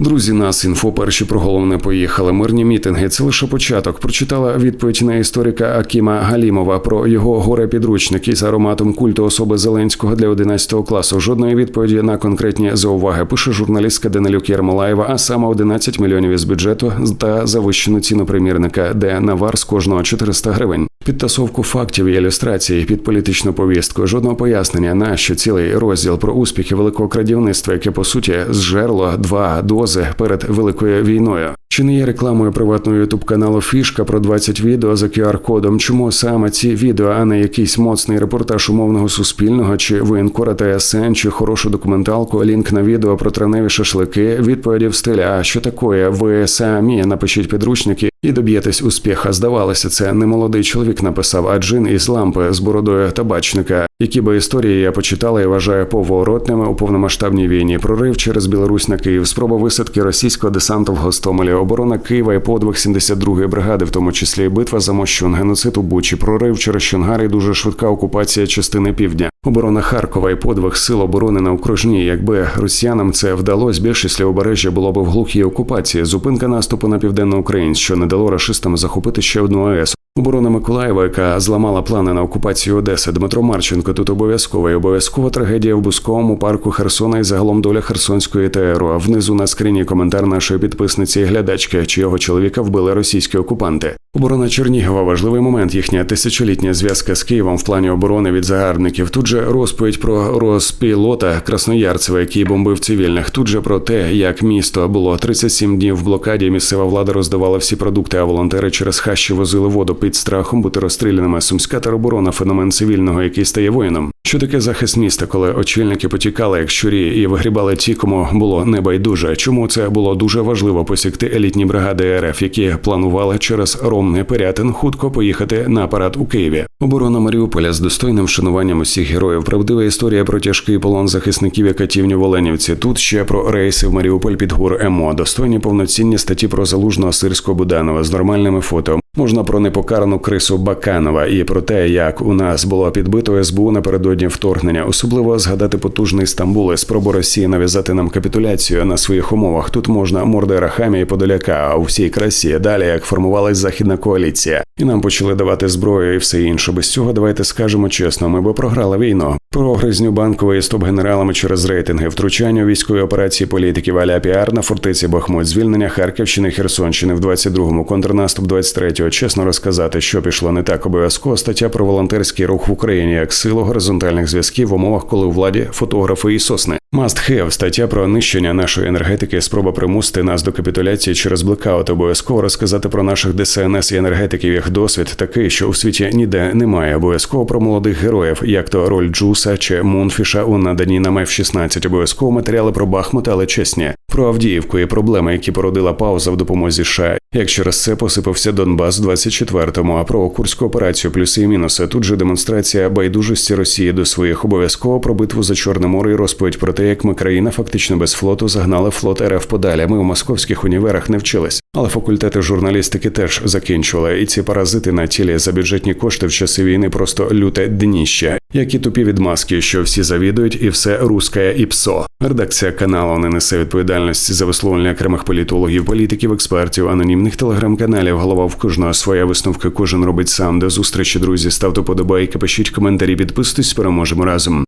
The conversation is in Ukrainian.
Друзі, нас інфо перші про головне поїхали. Мирні мітинги. Це лише початок. Прочитала відповідь на історика Акіма Галімова про його горе підручник із ароматом культу особи Зеленського для 11 класу. Жодної відповіді на конкретні зауваги пише журналістка Данилюк Єрмолаєва, а саме 11 мільйонів із бюджету та завищену ціну примірника, де навар з кожного 400 гривень. Підтасовку фактів і ілюстрації під політичну повістку. Жодного пояснення на що цілий розділ про успіхи великого крадівництва, яке по суті зжерло два дози перед великою війною. Чи не є рекламою приватного ютуб каналу Фішка про 20 відео за QR-кодом? Чому саме ці відео, а не якийсь моцний репортаж умовного суспільного, чи воєнкора ТСН, чи хорошу документалку, лінк на відео про травневі шашлики, відповіді в стилі А що такое? Ви самі напишіть підручники і доб'єтесь успіха. Здавалося, це не молодий чоловік написав, а джин із лампи з бородою табачника. Які би історії я почитала і вважаю поворотними у повномасштабній війні. Прорив через Білорусь на Київ, спроба висадки російського десанту в Гостомелі, оборона Києва і подвиг 72-ї бригади, в тому числі битва за Мощун, геноцид у Бучі, прорив через Чонгар і дуже швидка окупація частини півдня. Оборона Харкова і подвиг сил оборони на окружній. Якби росіянам це вдалося, більшість лівобережжя було б в глухій окупації. Зупинка наступу на південно-українськ, що не дало рашистам захопити ще одну АЕС. Оборона Миколаєва, яка зламала плани на окупацію Одеси, Дмитро Марченко тут обов'язково і обов'язкова трагедія в Бусковому парку Херсона і загалом доля Херсонської ТРО. Внизу на скрині коментар нашої підписниці і глядачки, чийого чоловіка вбили російські окупанти. Оборона Чернігова важливий момент. Їхня тисячолітня зв'язка з Києвом в плані оборони від загарбників. Тут же розповідь про розпілота Красноярцева, який бомбив цивільних. Тут же про те, як місто було 37 днів в блокаді. Місцева влада роздавала всі продукти, а волонтери через хащі возили воду під страхом бути розстріляними. Сумська тероборона феномен цивільного, який стає воїном. Що таке захист міста, коли очільники потікали як щурі і вигрібали ті, кому було небайдуже? Чому це було дуже важливо посікти елітні бригади РФ, які планували через Ромний Пирятин хутко поїхати на парад у Києві? Оборона Маріуполя з достойним вшануванням усіх героїв. Правдива історія про тяжкий полон захисників і катівні в Оленівці. Тут ще про рейси в Маріуполь під гур ЕМО, достойні повноцінні статті про залужного сирського Буданова з нормальними фото. Можна про непокарану крису Баканова і про те, як у нас було підбито СБУ напередодні вторгнення, особливо згадати потужний Стамбул і спробу Росії нав'язати нам капітуляцію на своїх умовах. Тут можна мордера Хамі і Подоляка, у всій красі далі як формувалась західна коаліція, і нам почали давати зброю і все інше. Без цього давайте скажемо чесно, ми б програли війну. Про гризню банкової стоп генералами через рейтинги, втручання у військові операції політиків аля піар на фортеці Бахмут, звільнення Харківщини, Херсонщини в 22-му, контрнаступ 23-го. Чесно розказати, що пішло не так обов'язково. Стаття про волонтерський рух в Україні як силу горизонтальних зв'язків в умовах, коли у владі фотографи і сосни. Must have – стаття про нищення нашої енергетики, спроба примусити нас до капітуляції через блекаут. Обов'язково розказати про наших ДСНС і енергетиків. Їх досвід такий, що у світі ніде немає. Обов'язково про молодих героїв, як то роль Джуса чи Мунфіша у наданні нам F-16. Обов'язково матеріали про Бахмут, але чесні. Про Авдіївку і проблеми, які породила пауза в допомозі США. Як через це посипався Донбас в 24-му, а про курську операцію плюси і мінуси. Тут же демонстрація байдужості Росії до своїх обов'язково про битву за Чорне море і розповідь про те, як ми країна фактично без флоту загнали флот РФ подалі. Ми у московських універах не вчились, але факультети журналістики теж закінчували. І ці паразити на тілі за бюджетні кошти в часи війни просто люте дніще, які тупі відмазки, що всі завідують, і все русське і псо. Редакція каналу не несе відповідальності за висловлення окремих політологів, політиків, експертів, анонімних телеграм-каналів. Голова в кожного своя висновка. Кожен робить сам. До зустрічі, друзі. Ставте подобайки, пишіть коментарі, підписуйтесь. Переможемо разом.